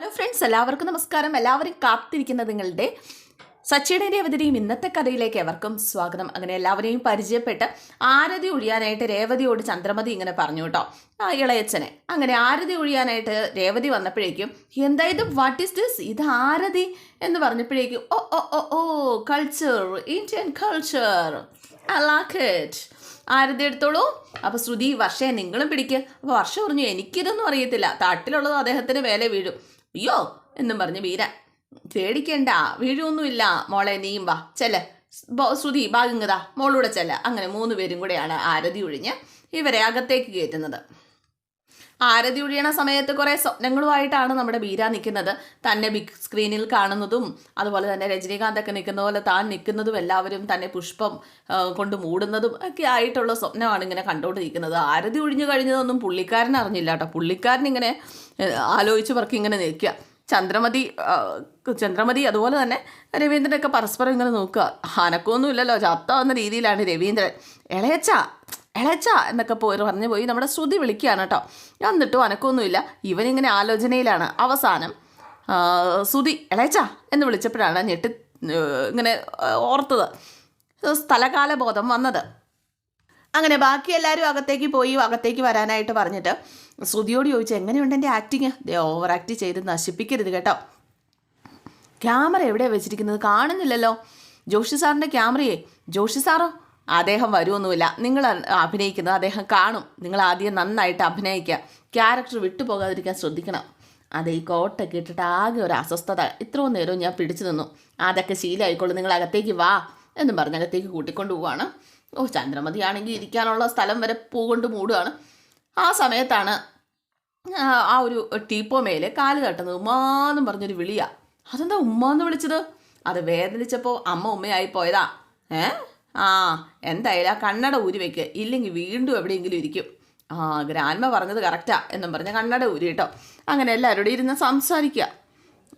Hello friends എല്ലാവർക്കും നമസ്കാരം. എല്ലാവരും കാത്തിരിക്കുന്ന നിങ്ങളുടെ സച്ചിയുടെ രേവതിയും ഇന്നത്തെ കഥയിലേക്ക് എവർക്കും സ്വാഗതം. അങ്ങനെ എല്ലാവരെയും പരിചയപ്പെട്ട് ആരതി ഒഴിയാനായിട്ട് രേവതിയോട് ചന്ദ്രമതി ഇങ്ങനെ പറഞ്ഞു കേട്ടോ. ആ ഇളയച്ചനെ അങ്ങനെ ആരതി ഒഴിയാനായിട്ട് രേവതി വന്നപ്പോഴേക്കും എന്താ ഇത് വാട്ട് ഇസ് ദിസ് ഇത് ആരതി? എന്ന് പറഞ്ഞപ്പോഴേക്കും oh oh oh oh culture Indian culture I it aarti എടുത്തോളൂ. അപ്പോൾ ശ്രുതി വർഷയെ നിങ്ങളും പിടിക്കുക അപ്പോൾ വർഷം പറഞ്ഞു എനിക്കിതൊന്നും അറിയത്തില്ല. തട്ടിലുള്ളത് അദ്ദേഹത്തിന് വേല വീഴും. അയ്യോ എന്നും പറഞ്ഞ് വീരാൻ പേടിക്കണ്ട വീഴൊന്നുമില്ല. മോളെ നീയും വാ ചെല്ല. ശ്രുതി ഭാഗങ്കത മോളൂടെ ചെല്ല. അങ്ങനെ മൂന്ന് പേരും കൂടെയാണ് ആരതി ഒഴിഞ്ഞ് ഇവരെ അകത്തേക്ക് കയറ്റുന്നത്. ആരതി ഒഴിയണ സമയത്ത് കുറേ സ്വപ്നങ്ങളുമായിട്ടാണ് നമ്മുടെ ബീര നിൽക്കുന്നത്. തന്നെ ബിഗ് സ്ക്രീനിൽ കാണുന്നതും അതുപോലെ തന്നെ രജനീകാന്തൊക്കെ നിൽക്കുന്ന പോലെ താൻ നിൽക്കുന്നതും എല്ലാവരും തന്നെ പുഷ്പം കൊണ്ട് മൂടുന്നതും ഒക്കെ ആയിട്ടുള്ള സ്വപ്നമാണ് ഇങ്ങനെ കണ്ടുകൊണ്ടിരിക്കുന്നത്. ആരതി ഒഴിഞ്ഞു കഴിഞ്ഞതൊന്നും പുള്ളിക്കാരൻ അറിഞ്ഞില്ല കേട്ടോ. പുള്ളിക്കാരൻ ഇങ്ങനെ ഏ, ആലോചിച്ച് പറക്കി ഇങ്ങനെ നിൽക്കുക. ചന്ദ്രമതി ചന്ദ്രമതി അതുപോലെ തന്നെ രവീന്ദ്രനൊക്കെ പരസ്പരം ഇങ്ങനെ നോക്കുക. അനക്കൊന്നുമില്ലല്ലോ ചത്ത എന്ന രീതിയിലാണ് രവീന്ദ്രൻ. ഇളയച്ച ഇളയച്ച എന്നൊക്കെ പോയി പറഞ്ഞു പോയി നമ്മുടെ ശ്രുതി വിളിക്കുകയാണ് കേട്ടോ. എന്നിട്ടും അനക്കൊന്നുമില്ല. ഇവനിങ്ങനെ ആലോചനയിലാണ്. അവസാനം ശ്രുതി എളച്ച എന്ന് വിളിച്ചപ്പോഴാണ് ഞെട്ടി ഇങ്ങനെ ഓർത്തത്. സ്ഥലകാല ബോധം വന്നത്. അങ്ങനെ ബാക്കി എല്ലാവരും അകത്തേക്ക് പോയി അകത്തേക്ക് വരാനായിട്ട് പറഞ്ഞിട്ട് ശ്രുതിയോട് ചോദിച്ചു എങ്ങനെയുണ്ട് എന്റെ ആക്ടിങ് ദേ ഓവർ ആക്ട് ചെയ്ത് നശിപ്പിക്കരുത് കേട്ടോ. ക്യാമറ എവിടെയാണ് വെച്ചിരിക്കുന്നത്? കാണുന്നില്ലല്ലോ. ജോഷി സാറിന്റെ ക്യാമറയെ. ജോഷി സാറോ? അദ്ദേഹം വരുമൊന്നുമില്ല നിങ്ങൾ അഭിനയിക്കുന്നത് അദ്ദേഹം കാണും. നിങ്ങൾ ആദ്യം നന്നായിട്ട് അഭിനയിക്കുക. ക്യാരക്ടർ വിട്ടുപോകാതിരിക്കാൻ ശ്രദ്ധിക്കണം. അത് ഈ കോട്ടൊക്കെ ഇട്ടിട്ട് ആകെ ഒരു അസ്വസ്ഥത. ഇത്രയും നേരവും ഞാൻ പിടിച്ചു നിന്നു. അതൊക്കെ ശീലമായിക്കോളൂ. നിങ്ങൾ അകത്തേക്ക് വാ എന്നും പറഞ്ഞ് അകത്തേക്ക് കൂട്ടിക്കൊണ്ട് പോവാണ്. ഓ ചന്ദ്രമതി ആണെങ്കിൽ ഇരിക്കാനുള്ള സ്ഥലം വരെ പോകൊണ്ട് മൂടുകയാണ് ആ സമയത്താണ് ആ ഒരു ടീപ്പോ മേലെ കാൽ തട്ടുന്നത് ഉമ്മാന്നും പറഞ്ഞൊരു വിളിയാ. അതെന്താ ഉമ്മാന്ന് വിളിച്ചത്? അത് വേദനിച്ചപ്പോൾ അമ്മ ഉമ്മയായി പോയതാ. ഏ? ആ എന്തായാലും ആ കണ്ണട ഊരി വെക്ക്. ഇല്ലെങ്കിൽ വീണ്ടും എവിടെയെങ്കിലും ഇരിക്കും. ആ ഗ്രാൻമ പറഞ്ഞത് കറക്റ്റാ എന്നും പറഞ്ഞ് കണ്ണട ഊരി കേട്ടോ. അങ്ങനെ എല്ലാവരോടും ഇരുന്ന് സംസാരിക്കുക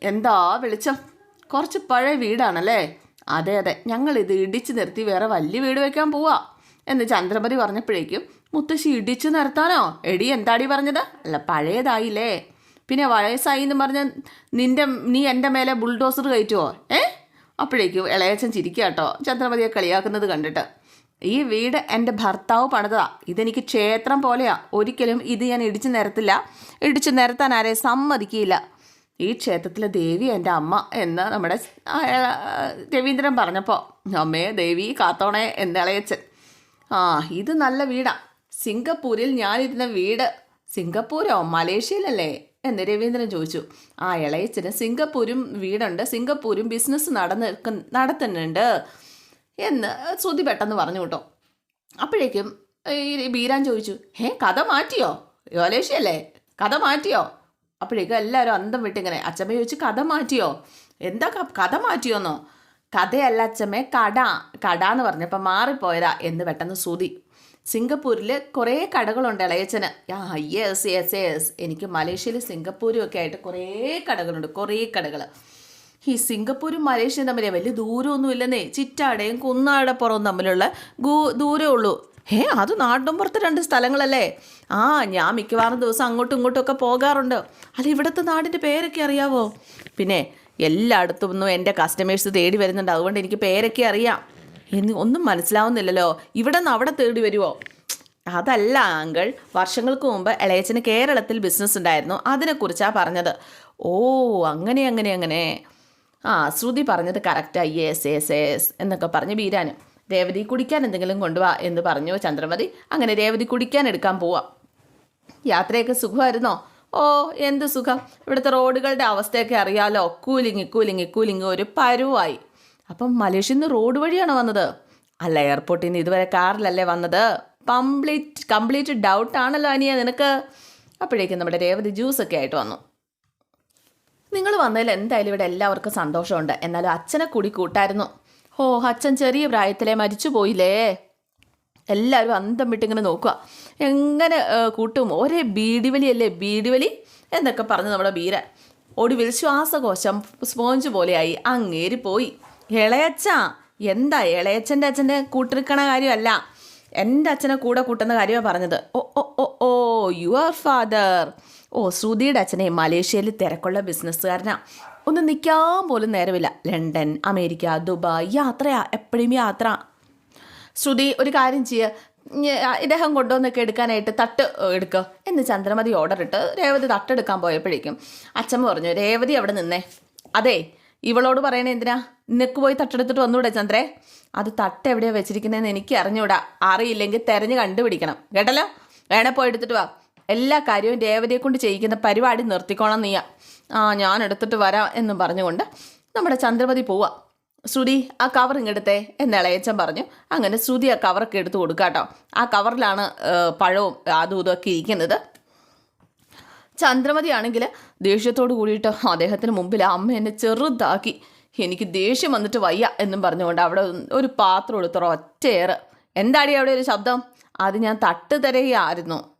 എന്താ വെളിച്ചം? കുറച്ച് പഴയ വീടാണല്ലേ? അതെ അതെ. ഞങ്ങൾ ഇത് ഇടിച്ചു നിർത്തി വേറെ വലിയ വീട് വെക്കാൻ പോവാ എന്ന് ചന്ദ്രമതി പറഞ്ഞപ്പോഴേക്കും മുത്തശ്ശി ഇടിച്ചു നിർത്താനോ? എടി എന്താടി പറഞ്ഞത്? അല്ല പഴയതായില്ലേ. പിന്നെ വയസ്സായി എന്ന് പറഞ്ഞ നിന്റെ നീ എന്റെ മേലെ ബുൾഡോസർ കയറ്റുമോ ഏ? അപ്പോഴേക്കും ഇളയച്ചൻ ചിരിക്കുക കേട്ടോ ചന്ദ്രമതിയെ കളിയാക്കുന്നത് കണ്ടിട്ട്. ഈ വീട് എന്റെ ഭർത്താവ് പണിതാ. ഇതെനിക്ക് ക്ഷേത്രം പോലെയാ. ഒരിക്കലും ഇത് ഞാൻ ഇടിച്ചു നിരത്തില്ല. ഇടിച്ചു നിരത്താൻ ആരെ സമ്മതിക്കില്ല ഈ ക്ഷേത്രത്തിലെ ദേവി എന്റെ അമ്മ എന്ന് നമ്മുടെ രവീന്ദ്രൻ പറഞ്ഞപ്പോൾ അമ്മേ ദേവി കാത്തോണേ എന്ന് ഇളയച്ചൻ ആ ഇത് നല്ല വീടാ. സിംഗപ്പൂരിൽ ഞാനിരുന്ന വീട്. സിംഗപ്പൂരോ? മലേഷ്യയിലല്ലേ? എന്ന് രവീന്ദ്രൻ ചോദിച്ചു. ആ ഇളയച്ചന് സിംഗപ്പൂരും വീടുണ്ട്. സിംഗപ്പൂരും ബിസിനസ് നടന്ന് നടത്തുന്നുണ്ട് എന്ന് ശ്രുതി പെട്ടെന്ന് പറഞ്ഞു കേട്ടോ. അപ്പോഴേക്കും ഈ ബീരാൻ ചോദിച്ചു ഏ കഥ മാറ്റിയോ? മലേഷ്യയല്ലേ കഥ മാറ്റിയോ? അപ്പോഴേക്കും എല്ലാവരും അന്തം വിട്ടിങ്ങനെ അച്ഛമ്മ ചോദിച്ചു കഥ മാറ്റിയോ? എന്താ കഥ മാറ്റിയോന്നോ? കഥയല്ല അച്ഛമ്മേ കട. കട എന്ന് പറഞ്ഞപ്പോൾ മാറിപ്പോയതാ എന്ന് പെട്ടെന്ന് ശ്രുതി സിംഗപ്പൂരിൽ കുറേ കടകളുണ്ട് ഇളയച്ചന് ആ യെസ് യെസ് യെസ് എനിക്ക് മലേഷ്യയിൽ സിംഗപ്പൂരും ഒക്കെ ആയിട്ട് കുറേ കടകളുണ്ട് കുറേ കടകൾ ഈ സിംഗപ്പൂരും മലേഷ്യയും തമ്മിൽ വലിയ ദൂരമൊന്നും ഇല്ലെന്നേ. ചിറ്റാടയും കുന്നാടപ്പുറവും തമ്മിലുള്ള ഗൂ ദൂരമേ ഉള്ളൂ. ഏ അത് നാട്ടിൻപുറത്ത് രണ്ട് സ്ഥലങ്ങളല്ലേ? ആ ഞാൻ മിക്കവാറും ദിവസം അങ്ങോട്ടും ഇങ്ങോട്ടും ഒക്കെ പോകാറുണ്ട്. അല്ല ഇവിടുത്തെ നാടിന്റെ പേരൊക്കെ അറിയാവോ? പിന്നെ എല്ലായിടത്തും ഒന്നും എന്റെ കസ്റ്റമേഴ്സ് തേടി വരുന്നുണ്ട്. അതുകൊണ്ട് എനിക്ക് പേരൊക്കെ അറിയാം. എന്ന് ഒന്നും മനസ്സിലാവുന്നില്ലല്ലോ. ഇവിടെ നിന്ന് അവിടെ തേടി വരുമോ അതല്ല അങ്കിൾ. വർഷങ്ങൾക്ക് മുമ്പ് ഇളയച്ചന് കേരളത്തിൽ ബിസിനസ് ഉണ്ടായിരുന്നു. അതിനെക്കുറിച്ചാണ് പറഞ്ഞത്. ഓ അങ്ങനെ അങ്ങനെ അങ്ങനെ. ആ ശ്രുതി പറഞ്ഞത് കറക്റ്റായി യെസ് യെസ് യെസ് എന്നൊക്കെ പറഞ്ഞ് ബീരാനും രേവതി കുടിക്കാൻ എന്തെങ്കിലും കൊണ്ടുപോവാ എന്ന് പറഞ്ഞു ചന്ദ്രമതി. അങ്ങനെ രേവതി കുടിക്കാൻ എടുക്കാൻ പോവാം. യാത്രയൊക്കെ സുഖമായിരുന്നോ? ഓ എന്ത് സുഖം. ഇവിടുത്തെ റോഡുകളുടെ അവസ്ഥയൊക്കെ അറിയാലോ. കൂലിങ് കൂലിങ് കൂലിങ് ഒരു പരുവായി. അപ്പം മലേഷ്യയിൽ നിന്ന് റോഡ് വഴിയാണ് വന്നത്. അല്ല എയർപോർട്ടിൽ നിന്ന് ഇതുവരെ കാറിലല്ലേ വന്നത്? കംപ്ലീറ്റ് കംപ്ലീറ്റ് ഡൗട്ട് ആണല്ലോ അനിയ നിനക്ക്. അപ്പോഴേക്കും നമ്മുടെ രേവതി ജ്യൂസൊക്കെ ആയിട്ട് വന്നു. നിങ്ങൾ വന്നതിൽ എന്തായാലും ഇവിടെ എല്ലാവർക്കും സന്തോഷമുണ്ട്. എന്നാലും അച്ഛനെ കൂടി കൂട്ടായിരുന്നു. ഓ അച്ഛൻ ചെറിയ പ്രായത്തിലെ മരിച്ചു പോയില്ലേ? എല്ലാവരും അന്തം വിട്ടിങ്ങനെ നോക്കുക. എങ്ങനെ കൂട്ടും? ഒരേ ബീഡിവലിയല്ലേ ബീഡിവലി എന്നൊക്കെ പറഞ്ഞ് നമ്മുടെ ബീര. ഒടുവിൽ ശ്വാസകോശം സ്പോഞ്ച് പോലെയായി അങ്ങേരി പോയി ഇളയച്ച എന്താ ഇളയച്ചന്റെ അച്ഛന്റെ കൂട്ടിരിക്കണ കാര്യമല്ല. എന്റെ അച്ഛനെ കൂടെ കൂട്ടുന്ന കാര്യമാണ് പറഞ്ഞത്. ഓ oh oh oh your father ഓ ശ്രുതിയുടെ അച്ഛനെ മലേഷ്യയിൽ തിരക്കുള്ള ബിസിനസ്സുകാരനാ. ഒന്ന് നിൽക്കാൻ പോലും നേരമില്ല. ലണ്ടൻ അമേരിക്ക ദുബായ് യാത്രയാ എപ്പോഴും യാത്ര. ശ്രുതി ഒരു കാര്യം ചെയ്യുക ഇദ്ദേഹം കൊണ്ടുവന്നൊക്കെ എടുക്കാനായിട്ട് തട്ട് എടുക്കുക എന്ന് ചന്ദ്രമതി ഓർഡർ ഇട്ട് രേവതി തട്ടെടുക്കാൻ പോയപ്പോഴേക്കും അച്ഛൻ പറഞ്ഞു രേവതി അവിടെ നിന്നേ. അതെ ഇവളോട് പറയണേ എന്തിനാ? നിനക്ക് പോയി തട്ടെടുത്തിട്ട് വന്നൂടെ ചന്ദ്രേ? അത് തട്ട് എവിടെയാണ് വെച്ചിരിക്കുന്നതെന്ന് എനിക്ക് അറിഞ്ഞൂടാ. അറിയില്ലെങ്കിൽ തെരഞ്ഞ് കണ്ടുപിടിക്കണം. കേട്ടല്ലോ? വേണേ പോയി എടുത്തിട്ട് വാ. എല്ലാ കാര്യവും രേവതിയെ കൊണ്ട് ചെയ്യിക്കുന്ന പരിപാടി നിർത്തിക്കോണം നീയാ. ആ ഞാൻ എടുത്തിട്ട് വരാം എന്നും പറഞ്ഞുകൊണ്ട് നമ്മുടെ ചന്ദ്രമതി പോവാ. ശ്രുതി ആ കവർ ഇങ്ങെടുത്തേ എന്ന് ഇളയച്ചൻ പറഞ്ഞു. അങ്ങനെ ശ്രുതി ആ കവറൊക്കെ എടുത്ത് കൊടുക്കാട്ടോ ആ കവറിലാണ് പഴവും അതും ഇതൊക്കെ ഇരിക്കുന്നത്. ചന്ദ്രമതി ആണെങ്കിൽ ദേഷ്യത്തോട് കൂടിയിട്ട് അദ്ദേഹത്തിന് മുമ്പിൽ അമ്മ എന്നെ ചെറുതാക്കി. എനിക്ക് ദേഷ്യം വന്നിട്ട് വയ്യ എന്നും പറഞ്ഞുകൊണ്ട് അവിടെ ഒരു പാത്രം എടുത്തറ ഒറ്റയേറ് എന്താടി അവിടെ ഒരു ശബ്ദം? അത് ഞാൻ തട്ട് തിരയായിരുന്നു.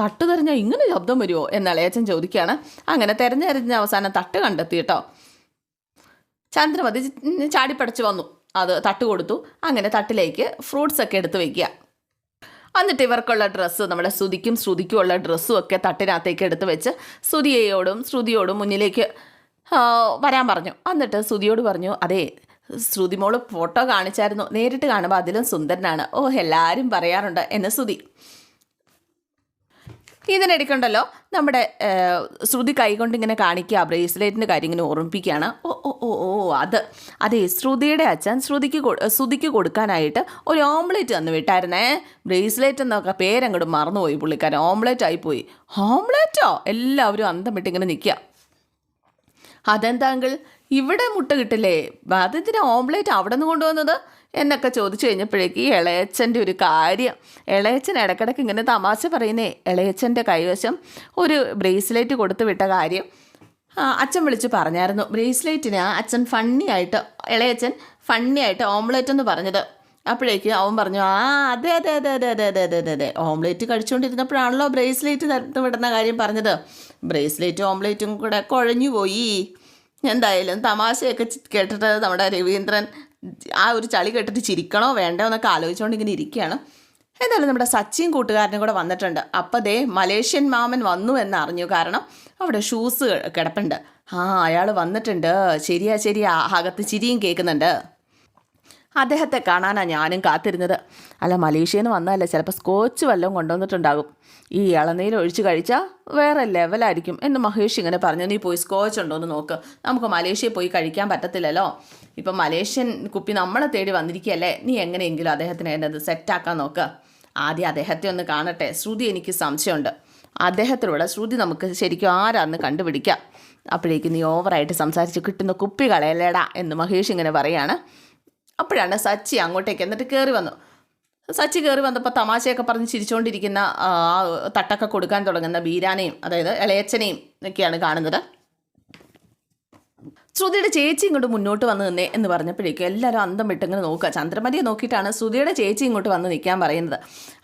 തട്ട് തെരഞ്ഞാൽ ഇങ്ങനെ ശബ്ദം വരുമോ എന്ന് ഇളയച്ചൻ ചോദിക്കുകയാണ്. അങ്ങനെ തെരഞ്ഞെറിഞ്ഞ അവസാനം തട്ട് കണ്ടെത്തി കേട്ടോ. ചന്ദ്രമതി ചാടിപ്പടച്ച് വന്നു. അത് തട്ട് കൊടുത്തു. അങ്ങനെ തട്ടിലേക്ക് ഫ്രൂട്ട്സ് ഒക്കെ എടുത്ത് വയ്ക്കുക. എന്നിട്ട് ഇവർക്കുള്ള ഡ്രസ്സ് നമ്മുടെ ശ്രുതിക്കും ശ്രുതിക്കും ഉള്ള ഡ്രസ്സും ഒക്കെ തട്ടിനകത്തേക്ക് എടുത്ത് വെച്ച് ശ്രുതിയോടും ശ്രുതിയോടും മുന്നിലേക്ക് വരാൻ പറഞ്ഞു. എന്നിട്ട് ശ്രുതിയോട് പറഞ്ഞു അതെ ശ്രുതിമോൾ ഫോട്ടോ കാണിച്ചായിരുന്നു. നേരിട്ട് കാണുമ്പോൾ അതിലും സുന്ദരനാണ്. ഓ എല്ലാവരും പറയാറുണ്ട് എന്ന് ശ്രുതി. ഇതിനിടയ്ക്കുണ്ടല്ലോ നമ്മുടെ ശ്രുതി കൈകൊണ്ട് ഇങ്ങനെ കാണിക്കുക ബ്രേസ്ലെറ്റിന്റെ കാര്യം ഇങ്ങനെ ഓർമ്മിപ്പിക്കുകയാണ്. ഓ ഓ ഓ ഓ അത്. അതെ ശ്രുതിയുടെ അച്ഛൻ ശ്രുതിക്ക് ശ്രുതിക്ക് കൊടുക്കാനായിട്ട് ഒരു ഓംലെറ്റ് തന്നു വിട്ടായിരുന്നേ. ബ്രേസ്ലെറ്റ് എന്നൊക്കെ പേരങ്ങോട്ട് മറന്നുപോയി പുള്ളിക്കാരൻ. ഓംലെറ്റ് ആയിപ്പോയി. ഓംലെറ്റോ? എല്ലാവരും അന്തം വിട്ട് ഇങ്ങനെ നിൽക്കുക. അതെന്താ അങ്കിൾ ഇവിടെ മുട്ട കിട്ടില്ലേ? അതെന്തിനാ ഓംലേറ്റ് അവിടെ നിന്ന് കൊണ്ടുവന്നത്? എന്നൊക്കെ ചോദിച്ചു കഴിഞ്ഞപ്പോഴേക്ക് ഇളയച്ചന്റെ ഒരു കാര്യം. ഇളയച്ചൻ ഇടയ്ക്കിടയ്ക്ക് ഇങ്ങനെ തമാശ പറയുന്നേ. ഇളയച്ചന്റെ കൈവശം ഒരു ബ്രേസ്ലെറ്റ് കൊടുത്തു വിട്ട കാര്യം. അച്ഛൻ വിളിച്ച് പറഞ്ഞായിരുന്നു. ബ്രേസ്ലെറ്റിന് അച്ഛൻ ഫണ്ണി ആയിട്ട് ഇളയച്ചൻ ഫണ്ണി ആയിട്ട് ഓംലേറ്റ് എന്ന് പറഞ്ഞത്. അപ്പോഴേക്ക് അവൻ പറഞ്ഞു ആ അതെ അതെ അതെ അതെ അതെ അതെ അതെ അതെ അതെ ഓംലേറ്റ് കഴിച്ചുകൊണ്ടിരുന്നപ്പോഴാണല്ലോ ബ്രേസ്ലെറ്റ് തരത്ത് വിടുന്ന കാര്യം പറഞ്ഞത്. ബ്രേസ്ലെറ്റും ഓംലേറ്റും കൂടെ കുഴഞ്ഞു പോയി. എന്തായാലും തമാശയൊക്കെ കേട്ടിട്ട് നമ്മുടെ രവീന്ദ്രൻ ആ ഒരു ചളി കേട്ടിട്ട് ചിരിക്കണോ വേണ്ടോ എന്നൊക്കെ ആലോചിച്ചുകൊണ്ട് ഇങ്ങനെ ഇരിക്കുകയാണ്. എന്തായാലും നമ്മുടെ സച്ചിൻ കൂട്ടുകാരനും കൂടെ വന്നിട്ടുണ്ട്. അപ്പം ദേ മലേഷ്യൻ മാമൻ വന്നു എന്ന് അറിഞ്ഞു. കാരണം അവിടെ ഷൂസ് കിടപ്പുണ്ട്. ആ അയാൾ വന്നിട്ടുണ്ട്. ശരിയാ ശരിയാ അകത്ത് ചിരിയും കേൾക്കുന്നുണ്ട്. അദ്ദേഹത്തെ കാണാനാണ് ഞാനും കാത്തിരുന്നത്. അല്ല മലേഷ്യയിൽ നിന്ന് വന്നതല്ല ചിലപ്പോൾ സ്കോച്ച് വല്ലതും കൊണ്ടുവന്നിട്ടുണ്ടാകും. ഈ ഇളനീര് ഒഴിച്ച് കഴിച്ചാൽ വേറെ ലെവലായിരിക്കും എന്ന് മഹേഷ് ഇങ്ങനെ പറഞ്ഞു. നീ പോയി സ്കോച്ച് ഉണ്ടോ എന്ന് നോക്ക്. നമുക്ക് മലേഷ്യയിൽ പോയി കഴിക്കാൻ പറ്റത്തില്ലല്ലോ. ഇപ്പം മലേഷ്യൻ കുപ്പി നമ്മളെ തേടി വന്നിരിക്കുകയല്ലേ? നീ എങ്ങനെയെങ്കിലും അദ്ദേഹത്തിന് എന്നത് സെറ്റാക്കാൻ നോക്ക്. ആദ്യം അദ്ദേഹത്തെ ഒന്ന് കാണട്ടെ. ശ്രുതി എനിക്ക് സംശയമുണ്ട്. അദ്ദേഹത്തിലൂടെ ശ്രുതി നമുക്ക് ശരിക്കും ആരാന്ന് കണ്ടുപിടിക്കാം. അപ്പോഴേക്കും നീ ഓവറായിട്ട് സംസാരിച്ച് കിട്ടുന്ന കുപ്പി കളയല്ലേടാ എന്ന് മഹേഷ് ഇങ്ങനെ പറയാണ്. അപ്പോഴാണ് സച്ചി അങ്ങോട്ടേക്ക് എന്നിട്ട് കയറി വന്നു. സച്ചി കയറി വന്നപ്പോൾ തമാശയൊക്കെ പറഞ്ഞ് ചിരിച്ചുകൊണ്ടിരിക്കുന്ന ആ, തട്ടൊക്കെ കൊടുക്കാൻ തുടങ്ങുന്ന ബീരാനെയും അതായത് ഇളയച്ചനെയും ഒക്കെയാണ് കാണുന്നത്. ശ്രുതിയുടെ ചേച്ചി ഇങ്ങോട്ട് മുന്നോട്ട് വന്ന് നിന്നേ എന്ന് പറഞ്ഞപ്പോഴേക്കും എല്ലാവരും അന്തം വിട്ടിങ്ങനെ നോക്കുക. ചന്ദ്രമതിയെ നോക്കിയിട്ടാണ് ശ്രുതിയുടെ ചേച്ചി ഇങ്ങോട്ട് വന്ന് നിൽക്കാൻ പറയുന്നത്.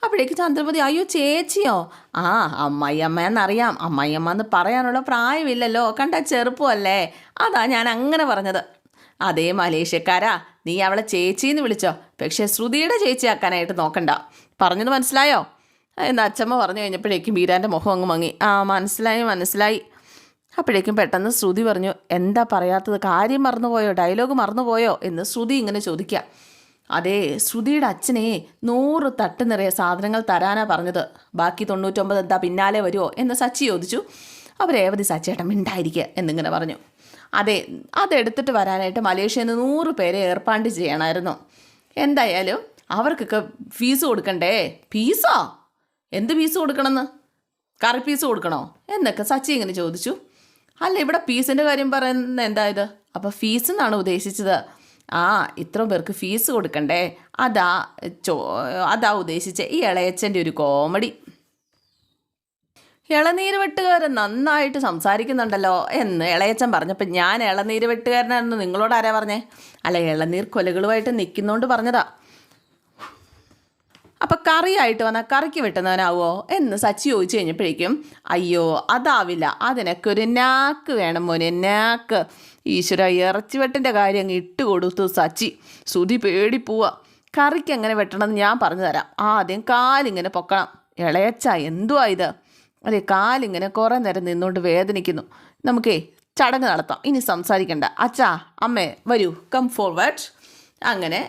അപ്പോഴേക്കും ചന്ദ്രമതി അയ്യോ ചേച്ചിയോ? ആ അമ്മായിയമ്മ എന്നറിയാം അമ്മായിയമ്മ എന്ന് പറയാനുള്ള പ്രായമില്ലല്ലോ. കണ്ട ചെറുപ്പമല്ലേ? അതാ ഞാൻ അങ്ങനെ പറഞ്ഞത്. അതേ മലേഷ്യക്കാരാ. നീ അവളെ ചേച്ചിന്ന് വിളിച്ചോ. പക്ഷേ ശ്രുതിയുടെ ചേച്ചിയാക്കാനായിട്ട് നോക്കണ്ട. പറഞ്ഞത് മനസ്സിലായോ? എന്ന് അച്ചമ്മ പറഞ്ഞു കഴിഞ്ഞപ്പോഴേക്കും ബീരാന്റെ മുഖം അങ്ങ് മങ്ങി. ആ മനസ്സിലായി മനസ്സിലായി. അപ്പോഴേക്കും പെട്ടെന്ന് ശ്രുതി പറഞ്ഞു എന്താ പറയാത്തത്? കാര്യം മറന്നുപോയോ? ഡയലോഗ് മറന്നുപോയോ? എന്ന് ശ്രുതി ഇങ്ങനെ ചോദിക്കുക. അതെ ശ്രുതിയുടെ അച്ഛനെ നൂറ് തട്ട് നിറയെ സാധനങ്ങൾ തരാനാ പറഞ്ഞത്. ബാക്കി തൊണ്ണൂറ്റൊമ്പത് എന്താ പിന്നാലെ വരുമോ എന്ന് സച്ചി ചോദിച്ചു. അവരേവതി രേവതി സച്ചേട്ടൻ മിണ്ടായിരിക്കുക എന്നിങ്ങനെ പറഞ്ഞു. അതെ അതെടുത്തിട്ട് വരാനായിട്ട് മലേഷ്യയിൽ നിന്ന് നൂറ് പേരെ ഏർപ്പാട് ചെയ്യണമായിരുന്നു. എന്തായാലും അവർക്കൊക്കെ ഫീസ് കൊടുക്കണ്ടേ? ഫീസോ എന്ത് ഫീസ് കൊടുക്കണമെന്ന്? കറി പീസ് കൊടുക്കണോ? എന്നൊക്കെ സച്ചി ഇങ്ങനെ ചോദിച്ചു. അല്ല ഇവിടെ ഫീസിന്റെ കാര്യം പറയുന്നത് എന്താ ഇത്? അപ്പോൾ ഫീസ് എന്നാണ് ഉദ്ദേശിച്ചത്. ആ ഇത്ര പേർക്ക് ഫീസ് കൊടുക്കണ്ടേ? അതാ ചോ അതാ ഉദ്ദേശിച്ച ഈ ഇളയച്ചന്റെ ഒരു കോമഡി ഇളനീര് വെട്ടുകാരൻ നന്നായിട്ട് സംസാരിക്കുന്നുണ്ടല്ലോ എന്ന് ഇളയച്ചൻ പറഞ്ഞപ്പോൾ ഞാൻ ഇളനീര് വെട്ടുകാരനാണെന്ന് നിങ്ങളോട് ആരാ പറഞ്ഞേ? അല്ല ഇളനീർ കൊലകളുമായിട്ട് നിൽക്കുന്നോണ്ട് പറഞ്ഞതാ. അപ്പം കറിയായിട്ട് വന്നാൽ കറിക്ക് വെട്ടുന്നവനാവോ എന്ന് സച്ചി ചോദിച്ചു കഴിഞ്ഞപ്പോഴേക്കും അയ്യോ അതാവില്ല. അതിനൊക്കെ ഒരു നാക്ക് വേണം മോനെ നാക്ക്. ഈശ്വര ഇറച്ചി ഇറച്ചിവെട്ടിന്റെ കാര്യം അങ്ങ് ഇട്ട് കൊടുത്തു സച്ചി. സുതി പേടിപ്പോവാ. കറിക്ക് എങ്ങനെ വെട്ടണമെന്ന് ഞാൻ പറഞ്ഞു തരാം. ആദ്യം കാലിങ്ങനെ പൊക്കണം. ഇളയച്ച എന്തുവാ ഇത്? അതെ കാലിങ്ങനെ കുറേ നേരം നിന്നുകൊണ്ട് വേദനിക്കുന്നു. നമുക്കേ ചടങ്ങ് നടത്താം. ഇനി സംസാരിക്കണ്ട. അച്ഛാ അമ്മേ വരൂ. കം ഫോർവേഡ് അങ്ങനെ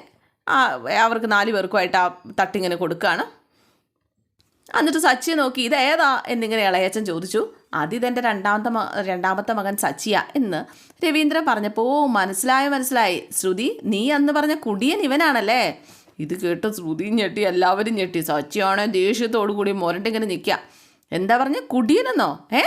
അവർക്ക് നാല് പേർക്കുമായിട്ട് ആ തട്ടിങ്ങനെ കൊടുക്കുകയാണ് എന്നിട്ട് സച്ചിയെ നോക്കി ഇത് ഏതാ? എന്നിങ്ങനെ ഇളയച്ചൻ ചോദിച്ചു. അതിതെന്റെ രണ്ടാമത്തെ മ രണ്ടാമത്തെ മകൻ സച്ചിയ എന്ന് രവീന്ദ്രൻ പറഞ്ഞപ്പോൾ മനസ്സിലായി മനസ്സിലായി. ശ്രുതി നീ അന്ന് പറഞ്ഞ കുടിയൻ ഇവനാണല്ലേ? ഇത് കേട്ട് ശ്രുതി ഞെട്ടി എല്ലാവരും ഞെട്ടി. സച്ചിയാണെ ദേഷ്യത്തോടു കൂടി മുരണ്ടിങ്ങനെ നിൽക്കുക എന്താ പറഞ്ഞ? കുടിയനെന്നോ ഏ?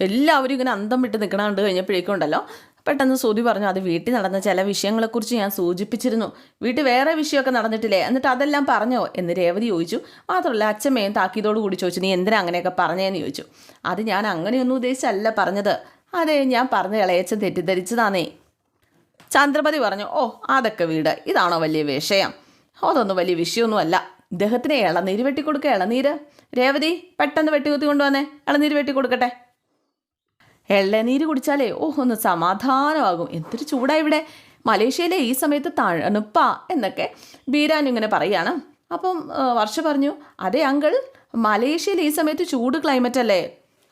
എല്ലാവരും ഇങ്ങനെ അന്തം വിട്ട് നിൽക്കണ കണ്ട് കഴിഞ്ഞപ്പോഴേക്കും ഉണ്ടല്ലോ. പെട്ടെന്ന് സൂതി പറഞ്ഞു അത് വീട്ടിൽ നടന്ന ചില വിഷയങ്ങളെക്കുറിച്ച് ഞാൻ സൂചിപ്പിച്ചിരുന്നു. വീട്ടിൽ വേറെ വിഷയമൊക്കെ നടന്നിട്ടില്ലേ? എന്നിട്ട് അതെല്ലാം പറഞ്ഞോ? എന്ന് രേവതി ചോദിച്ചു. മാത്രമല്ല അച്ഛമ്മയും താക്കീതോട് കൂടി ചോദിച്ചു നീ എന്തിനാ അങ്ങനെയൊക്കെ പറഞ്ഞേന്ന് ചോദിച്ചു. അത് ഞാൻ അങ്ങനെയൊന്നും ഉദ്ദേശിച്ചല്ല പറഞ്ഞത്. അതെ ഞാൻ പറഞ്ഞ ഇളയച്ചൻ തെറ്റിദ്ധരിച്ചതാണേ. ചന്ദ്രപതി പറഞ്ഞു ഓ അതൊക്കെ വീട്. ഇതാണോ വലിയ വിഷയം? അതൊന്നും വലിയ വിഷയമൊന്നുമല്ല. ഇദ്ദേഹത്തിന് ഇളനീര് വെട്ടിക്കൊടുക്കുക ഇളനീര്. രേവതി പെട്ടെന്ന് വെട്ടിക്കുത്തി കൊണ്ടുവന്നേ. ഇളനീര് വെട്ടിക്കൊടുക്കട്ടെ. ഇളനീര് കുടിച്ചാലേ ഓ ഒന്ന് സമാധാനമാകും. എന്തൊരു ചൂടാ ഇവിടെ. മലേഷ്യയിലെ ഈ സമയത്ത് തണുപ്പാ എന്നൊക്കെ ബീരാൻ ഇങ്ങനെ പറയാണ്. അപ്പം വർഷ പറഞ്ഞു അതെ അങ്കിൾ മലേഷ്യയിൽ ഈ സമയത്ത് ചൂട് ക്ലൈമറ്റ് അല്ലേ?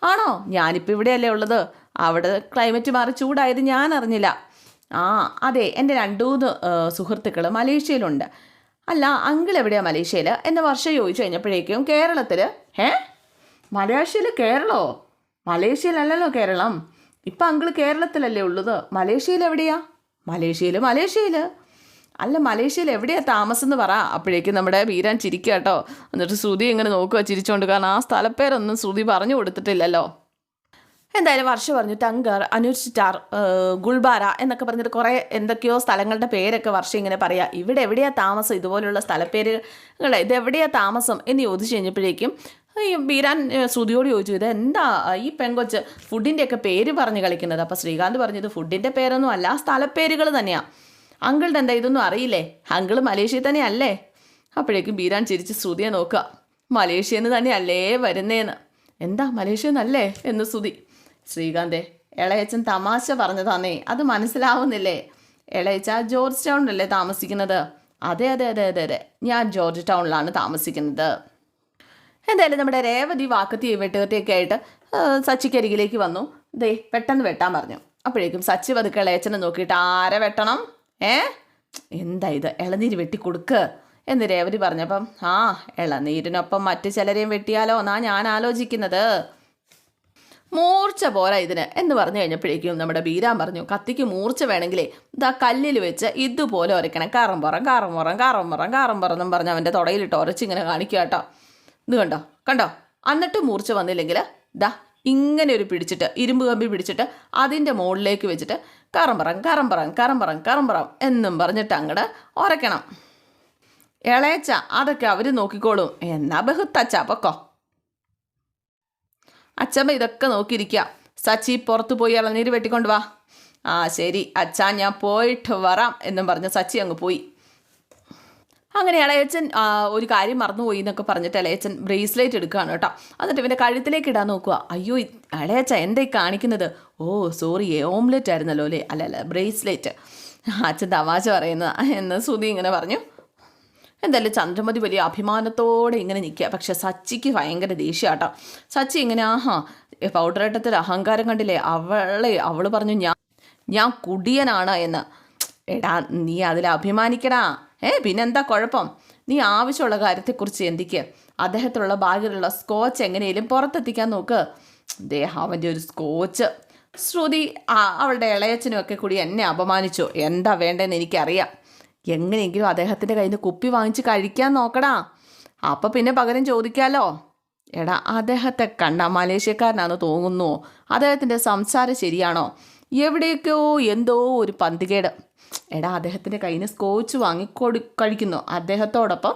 ആണോ? ഞാനിപ്പോൾ ഇവിടെയല്ലേ ഉള്ളത്. അവിടെ ക്ലൈമറ്റ് മാറി ചൂടായത് ഞാൻ അറിഞ്ഞില്ല. ആ അതെ എന്റെ രണ്ടു മൂന്ന് സുഹൃത്തുക്കൾ മലേഷ്യയിലുണ്ട്. അല്ല അങ്കിൾ എവിടെയാണ് മലേഷ്യയിൽ എന്ന വർഷം ചോദിച്ചു കഴിഞ്ഞപ്പോഴേക്കും കേരളത്തിൽ ഏ മലേഷ്യയിൽ കേരളമോ മലേഷ്യയിലല്ലല്ലോ കേരളം. ഇപ്പം അങ്കിൾ കേരളത്തിലല്ലേ ഉള്ളത്? മലേഷ്യയിൽ എവിടെയാ? മലേഷ്യയിൽ മലേഷ്യയിൽ അല്ല മലേഷ്യയിൽ എവിടെയാ താമസം എന്ന് പറ. അപ്പോഴേക്കും നമ്മുടെ വീരാൻ ചിരിക്കുക കേട്ടോ എന്നിട്ട് ശ്രുതി ഇങ്ങനെ നോക്കുക ചിരിച്ചുകൊണ്ട് കാരണം ആ സ്ഥലപ്പേരൊന്നും ശ്രുതി പറഞ്ഞു കൊടുത്തിട്ടില്ലല്ലോ. എന്തായാലും വർഷ പറഞ്ഞു. ടങ്കർ അനുഷ്ഠിറ്റാർ ഗുൾബാര എന്നൊക്കെ പറഞ്ഞിട്ട് കുറേ എന്തൊക്കെയോ സ്ഥലങ്ങളുടെ പേരൊക്കെ വർഷം ഇങ്ങനെ പറയാ. ഇവിടെ എവിടെയാ താമസം? ഇതുപോലുള്ള സ്ഥലപ്പേരുകൾ ഇതെവിടെയാ താമസം എന്ന് ചോദിച്ചു കഴിഞ്ഞപ്പോഴേക്കും ഈ ബീരാൻ ശ്രുതിയോട് ചോദിച്ചു ഇത് എന്താ ഈ പെങ്കൊച്ച് ഫുഡിന്റെയൊക്കെ പേര് പറഞ്ഞ് കളിക്കുന്നത്? അപ്പോൾ ശ്രീകാന്ത് പറഞ്ഞത് ഫുഡിന്റെ പേരൊന്നും അല്ല സ്ഥലപ്പേരുകൾ തന്നെയാണ് അങ്കിളുടെ എന്താ ഇതൊന്നും അറിയില്ലേ? അങ്കിൾ മലേഷ്യയിൽ തന്നെയല്ലേ? അപ്പോഴേക്കും ബീരാൻ ചിരിച്ച് ശ്രുതിയെ നോക്കുക. മലേഷ്യയിൽ നിന്ന് തന്നെയല്ലേ വരുന്നേന്ന്? എന്താ മലേഷ്യ എന്നല്ലേ എന്ന് ശ്രുതി ശ്രീകാന്തേ ഇളയച്ചൻ തമാശ പറഞ്ഞു തന്നേ അത് മനസ്സിലാവുന്നില്ലേ? ഇളയച്ച ജോർജ് ടൗണിലല്ലേ താമസിക്കുന്നത്? അതെ അതെ അതെ അതെ അതെ. ഞാൻ ജോർജ് ടൗണിലാണ് താമസിക്കുന്നത്. എന്തായാലും നമ്മുടെ രേവതി വാക്കത്തി വെട്ടുകത്തിയൊക്കെ ആയിട്ട് സച്ചിക്കരികിലേക്ക് വന്നു. ദേ പെട്ടെന്ന് വെട്ടാൻ പറഞ്ഞു. അപ്പോഴേക്കും സച്ചി പതുക്കെ ഇളയച്ചനെ നോക്കിയിട്ട് ആരെ വെട്ടണം? ഏ? എന്താ ഇത്? ഇളനീര് വെട്ടി കൊടുക്ക് എന്ന് രേവതി പറഞ്ഞപ്പം ആ ഇളനീരിനൊപ്പം മറ്റു ചിലരെയും വെട്ടിയാലോ എന്നാ ഞാൻ ആലോചിക്കുന്നത്. മൂർച്ച പോരാ ഇതിന് എന്ന് പറഞ്ഞു കഴിഞ്ഞപ്പോഴേക്കും നമ്മുടെ ബീരാൻ പറഞ്ഞു കത്തിക്ക് മൂർച്ച വേണമെങ്കിലേ ഇതാ കല്ലിൽ വെച്ച് ഇതുപോലെ ഉരയ്ക്കണം കാറമ്പുറം പുറം കാറമ്പുറം പുറം കാറം പുറം കാറം പുറം എന്നും പറഞ്ഞ് അവന്റെ തുടയിലിട്ട് ഉരച്ചിങ്ങനെ കാണിക്കുക കേട്ടോ. ഇത് കണ്ടോ? കണ്ടോ? എന്നിട്ട് മൂർച്ച വന്നില്ലെങ്കിൽ ദാ ഇങ്ങനെ ഒരു പിടിച്ചിട്ട് ഇരുമ്പ് കമ്പി പിടിച്ചിട്ട് അതിന്റെ മുകളിലേക്ക് വെച്ചിട്ട് കറമ്പറം കറമ്പറം കറമ്പറം കറമ്പറം എന്നും പറഞ്ഞിട്ട് അങ്ങോട്ട് ഉരയ്ക്കണം ഇളയച്ച അതൊക്കെ അവർ നോക്കിക്കോളും. എന്നാ ബഹുത്തച്ച പൊക്കോ? അച്ഛമ്മ ഇതൊക്കെ നോക്കിയിരിക്കുക സച്ചി പുറത്തു പോയി ഇളനീര് വെട്ടിക്കൊണ്ട് വാ. ആ ശരി. അച്ഛാ ഞാൻ പോയിട്ട് വരാം എന്നും പറഞ്ഞ് സച്ചി അങ്ങ് പോയി. അങ്ങനെ ഇളയച്ചൻ ഒരു കാര്യം മറന്നുപോയി എന്നൊക്കെ പറഞ്ഞിട്ട് ഇളയച്ചൻ ബ്രേസ്ലെറ്റ് എടുക്കുകയാണ് കേട്ടോ. എന്നിട്ട് ഇവന്റെ കഴുത്തിലേക്ക് ഇടാൻ നോക്കുക. അയ്യോ ഇളയച്ച എന്താ കാണിക്കുന്നത്? ഓ സോറി ഓംലെറ്റ് ആയിരുന്നല്ലോ അല്ലേ? അല്ല അല്ല ബ്രേസ്ലെറ്റ്. അച്ഛൻ തമാശ പറയുന്നതാ എന്ന് സുധി ഇങ്ങനെ പറഞ്ഞു. എന്തായാലും ചന്ദ്രമതി വലിയ അഭിമാനത്തോടെ ഇങ്ങനെ നിൽക്കുക. പക്ഷെ സച്ചിക്ക് ഭയങ്കര ദേഷ്യാട്ടോ സച്ചി ഇങ്ങനെ ആഹാ പൗഡറേട്ടത്തിൽ അഹങ്കാരം കണ്ടില്ലേ? അവളെ അവൾ പറഞ്ഞു ഞാൻ ഞാൻ കുടിയനാണ് എന്ന്. എടാ നീ അതിൽ അഭിമാനിക്കടാ. ഏ പിന്നെന്താ കുഴപ്പം? നീ ആവശ്യമുള്ള കാര്യത്തെക്കുറിച്ച് ചിന്തിക്കുക അദ്ദേഹത്തിലുള്ള ബാഗിലുള്ള സ്കോച്ച് എങ്ങനെയും പുറത്തെത്തിക്കാൻ നോക്ക്. അദ്ദേഹം അവന്റെ ഒരു സ്കോച്ച്. ശ്രുതി അവളുടെ ഇളയച്ചനും ഒക്കെ കൂടി എന്നെ അപമാനിച്ചു. എന്താ വേണ്ടതെന്ന് എനിക്കറിയാം. എങ്ങനെയെങ്കിലും അദ്ദേഹത്തിന്റെ കയ്യിൽ നിന്ന് കുപ്പി വാങ്ങിച്ച് കഴിക്കാൻ നോക്കടാ. അപ്പം പിന്നെ പകരം ചോദിക്കാലോ. എടാ അദ്ദേഹത്തെ കണ്ട മലേഷ്യക്കാരനാണെന്ന് തോന്നുന്നു. അദ്ദേഹത്തിന്റെ സംസാരം ശരിയാണോ? എവിടെയൊക്കെയോ എന്തോ ഒരു പന്തികേട്. എടാ അദ്ദേഹത്തിന്റെ കയ്യിൽ നിന്ന് സ്കോച്ച് വാങ്ങി കൊടു കഴിക്കുന്നു. അദ്ദേഹത്തോടൊപ്പം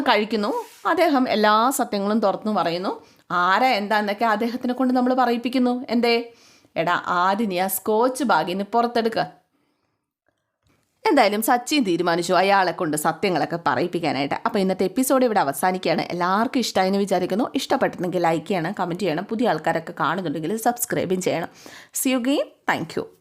കഴിക്കുന്നു. അദ്ദേഹം എല്ലാ സത്യങ്ങളും തുറന്നു പറയുന്നു. ആരാ എന്താന്നൊക്കെ അദ്ദേഹത്തിനെ കൊണ്ട് നമ്മൾ പറയിപ്പിക്കുന്നു. എന്തേ? എടാ ആദ്യം നീ ആ സ്കോച്ച് ബാഗിന് പുറത്തെടുക്കുക എന്തായാലും സച്ചിൻ തീരുമാനിച്ചു അയാളെ കൊണ്ട് സത്യങ്ങളൊക്കെ പറയിപ്പിക്കാനായിട്ട്. അപ്പോൾ ഇന്നത്തെ എപ്പിസോഡ് ഇവിടെ അവസാനിക്കുകയാണ്. എല്ലാവർക്കും ഇഷ്ടമായി എന്ന് വിചാരിക്കുന്നു. ഇഷ്ടപ്പെട്ടിട്ടുണ്ടെങ്കിൽ ലൈക്ക് ചെയ്യണം കമന്റ് ചെയ്യണം. പുതിയ ആൾക്കാരൊക്കെ കാണുന്നുണ്ടെങ്കിൽ സബ്സ്ക്രൈബും ചെയ്യണം. C you thank